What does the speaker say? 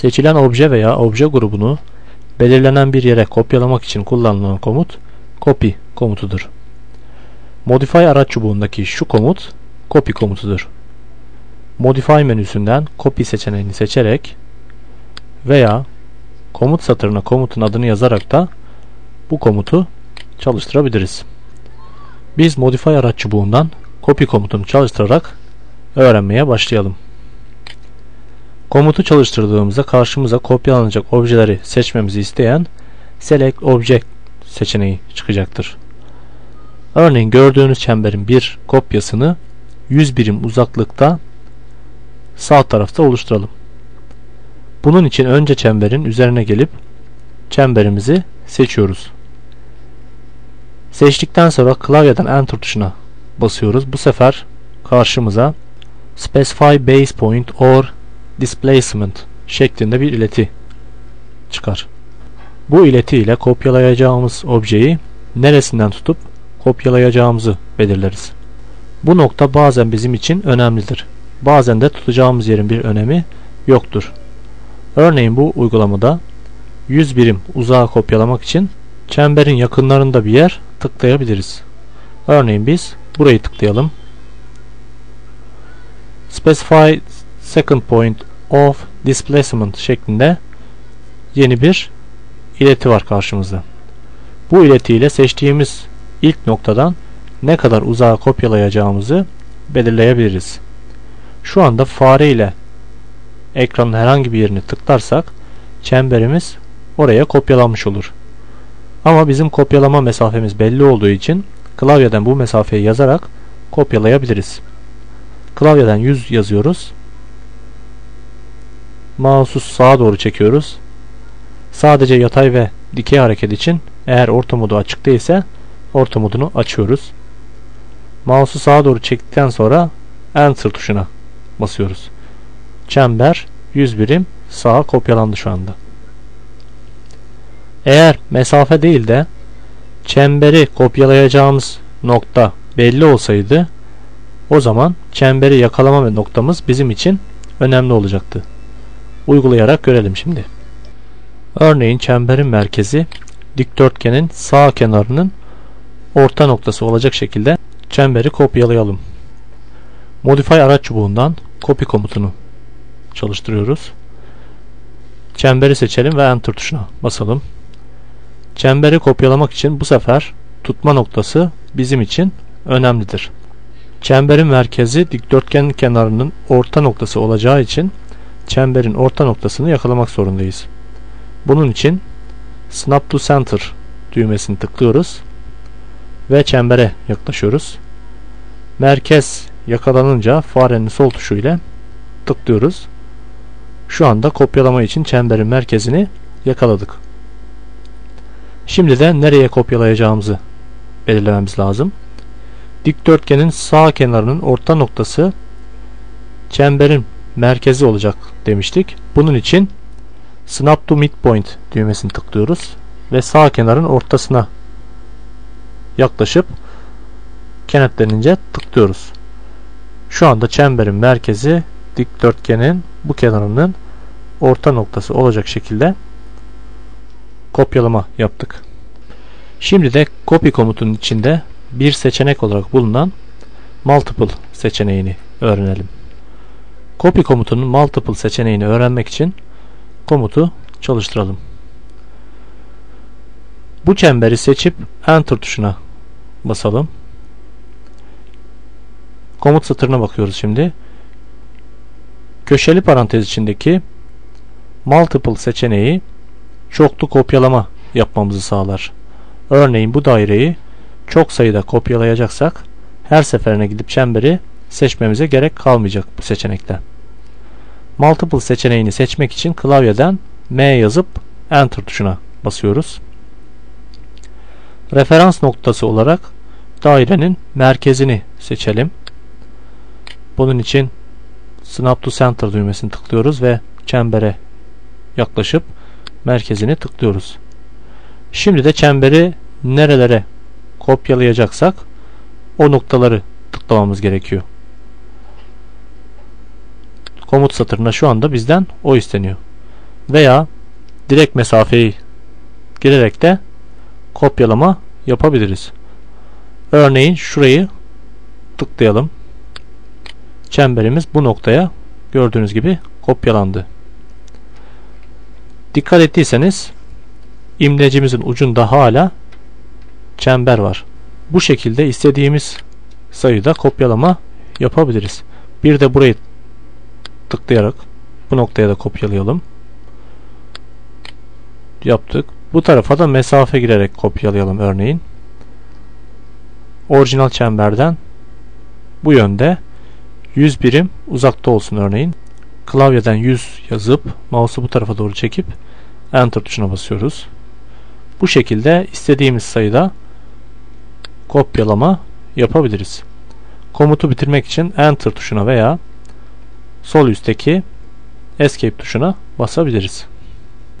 Seçilen obje veya obje grubunu belirlenen bir yere kopyalamak için kullanılan komut copy komutudur. Modify araç çubuğundaki şu komut copy komutudur. Modify menüsünden copy seçeneğini seçerek veya komut satırına komutun adını yazarak da bu komutu çalıştırabiliriz. Biz modify araç çubuğundan copy komutunu çalıştırarak öğrenmeye başlayalım. Komutu çalıştırdığımızda karşımıza kopyalanacak objeleri seçmemizi isteyen Select Object seçeneği çıkacaktır. Örneğin gördüğünüz çemberin bir kopyasını 100 birim uzaklıkta sağ tarafta oluşturalım. Bunun için önce çemberin üzerine gelip çemberimizi seçiyoruz. Seçtikten sonra klavyeden Enter tuşuna basıyoruz. Bu sefer karşımıza Specify Base Point or Displacement şeklinde bir ileti çıkar. Bu ileti ile kopyalayacağımız objeyi neresinden tutup kopyalayacağımızı belirleriz. Bu nokta bazen bizim için önemlidir. Bazen de tutacağımız yerin bir önemi yoktur. Örneğin bu uygulamada 100 birim uzağa kopyalamak için çemberin yakınlarında bir yer tıklayabiliriz. Örneğin biz burayı tıklayalım. Specify second point of displacement şeklinde yeni bir ileti var karşımızda. Bu iletiyle seçtiğimiz ilk noktadan ne kadar uzağa kopyalayacağımızı belirleyebiliriz. Şu anda fare ile ekranın herhangi bir yerini tıklarsak çemberimiz oraya kopyalanmış olur. Ama bizim kopyalama mesafemiz belli olduğu için klavyeden bu mesafeyi yazarak kopyalayabiliriz. Klavyeden 100 yazıyoruz. Mouse'u sağa doğru çekiyoruz. Sadece yatay ve dikey hareket için eğer orta modu açık değilse orta modunu açıyoruz. Mouse'u sağa doğru çektikten sonra Enter tuşuna basıyoruz. Çember 100 birim sağa kopyalandı şu anda. Eğer mesafe değil de çemberi kopyalayacağımız nokta belli olsaydı o zaman çemberi yakalama noktamız bizim için önemli olacaktı. Uygulayarak görelim şimdi. Örneğin çemberin merkezi dikdörtgenin sağ kenarının orta noktası olacak şekilde çemberi kopyalayalım. Modify araç çubuğundan copy komutunu çalıştırıyoruz. Çemberi seçelim ve enter tuşuna basalım. Çemberi kopyalamak için bu sefer tutma noktası bizim için önemlidir. Çemberin merkezi dikdörtgenin kenarının orta noktası olacağı için çemberin orta noktasını yakalamak zorundayız. Bunun için Snap to Center düğmesini tıklıyoruz ve çembere yaklaşıyoruz. Merkez yakalanınca farenin sol tuşu ile tıklıyoruz. Şu anda kopyalama için çemberin merkezini yakaladık. Şimdi de nereye kopyalayacağımızı belirlememiz lazım. Dikdörtgenin sağ kenarının orta noktası çemberin merkezi olacak demiştik. Bunun için Snap to Midpoint düğmesini tıklıyoruz ve sağ kenarın ortasına yaklaşıp kenetlenince tıklıyoruz. Şu anda çemberin merkezi dikdörtgenin bu kenarının orta noktası olacak şekilde kopyalama yaptık. Şimdi de copy komutunun içinde bir seçenek olarak bulunan multiple seçeneğini öğrenelim. Copy komutunun multiple seçeneğini öğrenmek için komutu çalıştıralım. Bu çemberi seçip enter tuşuna basalım. Komut satırına bakıyoruz şimdi. Köşeli parantez içindeki multiple seçeneği çoklu kopyalama yapmamızı sağlar. Örneğin bu daireyi çok sayıda kopyalayacaksak her seferine gidip çemberi seçmemize gerek kalmayacak bu seçenekte. Multiple seçeneğini seçmek için klavyeden M yazıp Enter tuşuna basıyoruz. Referans noktası olarak dairenin merkezini seçelim. Bunun için Snap to Center düğmesini tıklıyoruz ve çembere yaklaşıp merkezini tıklıyoruz. Şimdi de çemberi nerelere kopyalayacaksak o noktaları tıklamamız gerekiyor. Komut satırına şu anda bizden o isteniyor. veya direkt mesafeyi girerek de kopyalama yapabiliriz. Örneğin şurayı tıklayalım. Çemberimiz bu noktaya gördüğünüz gibi kopyalandı. Dikkat ettiyseniz imlecimizin ucunda hala çember var. Bu şekilde istediğimiz sayıda kopyalama yapabiliriz. Bir de burayı tıklayarak bu noktaya da kopyalayalım. Yaptık. Bu tarafa da mesafe girerek kopyalayalım örneğin. Orijinal çemberden bu yönde 100 birim uzakta olsun örneğin. Klavyeden 100 yazıp mouse'u bu tarafa doğru çekip Enter tuşuna basıyoruz. Bu şekilde istediğimiz sayıda kopyalama yapabiliriz. Komutu bitirmek için Enter tuşuna veya sol üstteki Escape tuşuna basabiliriz.